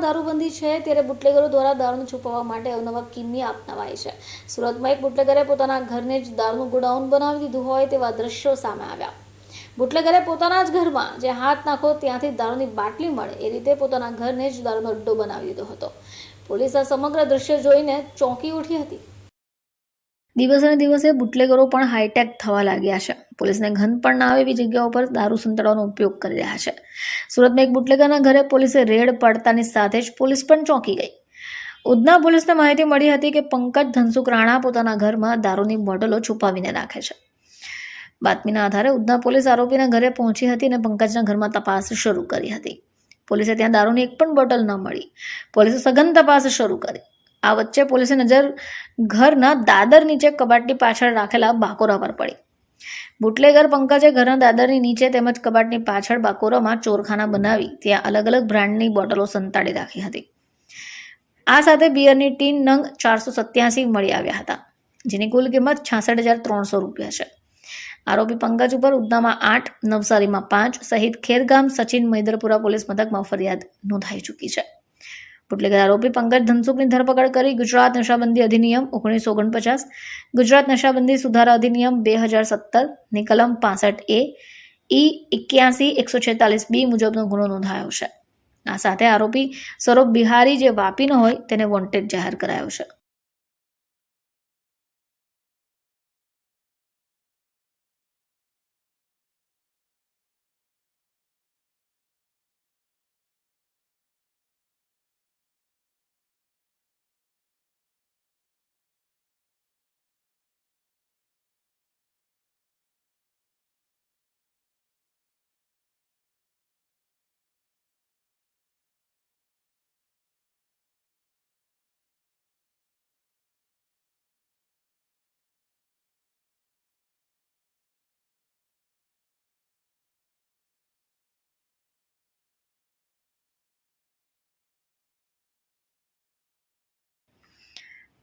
સુરતમાં દારૂબંધી છે ત્યારે બુટલેગરો દ્વારા દારૂને છુપાવવા માટે અવનવા કિમી અપનાવાય છે. સુરતમાં એક બુટલેગરે પોતાના ઘરને જ દારૂનું ગોડાઉન બનાવી દીધું હોય તેવા દ્રશ્યો સામે આવ્યા. બુટલેગરે પોતાના જ ઘરમાં જે હાથ નાખો ત્યાંથી દારૂની બાટલી મળે એ રીતે પોતાના ઘરને જ દારૂનો અડ્ડો બનાવી દીધો હતો. પોલીસ આ સમગ્ર દ્રશ્ય જોઈને ચોંકી ઉઠી હતી. દિવસે દિવસે બુટલેગરો પણ હાઈટેક થવા લાગ્યા છે. પોલીસને ઘન પણ ના આવે એવી જગ્યાઓ પર દારૂ સંતળવાનો ઉપયોગ કરી રહ્યા છે. સુરતમાં એક બુટલેગરના ઘરે પોલીસે રેડ પડતાની સાથે જ પોલીસ પણ ચોંકી ગઈ. ઉધના પોલીસને માહિતી મળી હતી કે પંકજ ધનસુખ રાણા પોતાના ઘરમાં દારૂની બોટલો છુપાવીને રાખે છે. બાતમીના આધારે ઉધના પોલીસ આરોપીના ઘરે પહોંચી હતી અને પંકજના ઘરમાં તપાસ શરૂ કરી હતી. પોલીસે ત્યાં દારૂની એક પણ બોટલ ન મળી. પોલીસે સઘન તપાસ શરૂ કરી. આ વચ્ચે પોલીસે નજર ઘરના દાદર નીચે કબાટની પાછળ રાખેલા બાકોરા પર પડી. બુટલેગર પંકજે ઘરના દાદરની નીચે તેમજ કબાટની પાછળ બાકોરામાં ચોરખાના બનાવી ત્યાં અલગ અલગ બ્રાન્ડની બોટલો સંતાડી રાખી હતી. આ સાથે બિયરની ટીન નંગ ચારસો સત્યાસી મળી આવ્યા હતા, જેની કુલ કિંમત છાસઠ હજાર ત્રણસો રૂપિયા છે. આરોપી પંકજ ઉપર ઉધનામાં આઠ, નવસારીમાં પાંચ સહિત ખેરગામ, સચિન, મૈદરપુરા પોલીસ મથકમાં ફરિયાદ નોંધાઈ ચૂકી છે. બુટલેગર આરોપી પંકજ ધનસુખની ધરપકડ કરી ગુજરાત નશાબંધી અધિનિયમ ઓગણીસો ઓગણપચાસ, ગુજરાત નશાબંધી સુધારા અધિનિયમ બે હજાર સત્તરની કલમ પાસઠ એ, ઈ એક્યાસી એકસો છેતાલીસ બી મુજબનો ગુનો નોંધાયો છે. આ સાથે આરોપી સ્વરૂપ બિહારી જે વાપીનો હોય તેને વોન્ટેડ જાહેર કરાયો છે.